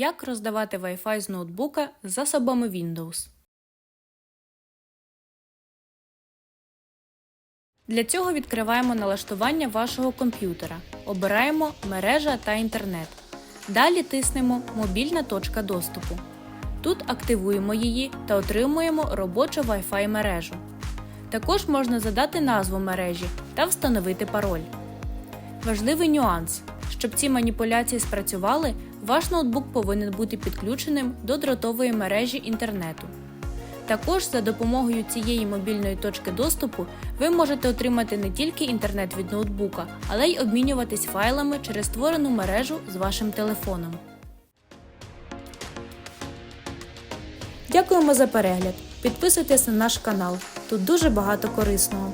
Як роздавати Wi-Fi з ноутбука з засобами Windows. Для цього відкриваємо налаштування вашого комп'ютера. Обираємо Мережа та інтернет. Далі тиснемо Мобільна точка доступу. Тут активуємо її та отримуємо робочу Wi-Fi мережу. Також можна задати назву мережі та встановити пароль. Важливий нюанс. Щоб ці маніпуляції спрацювали, ваш ноутбук повинен бути підключеним до дротової мережі інтернету. Також за допомогою цієї мобільної точки доступу ви можете отримати не тільки інтернет від ноутбука, але й обмінюватись файлами через створену мережу з вашим телефоном. Дякуємо за перегляд! Підписуйтесь на наш канал. Тут дуже багато корисного.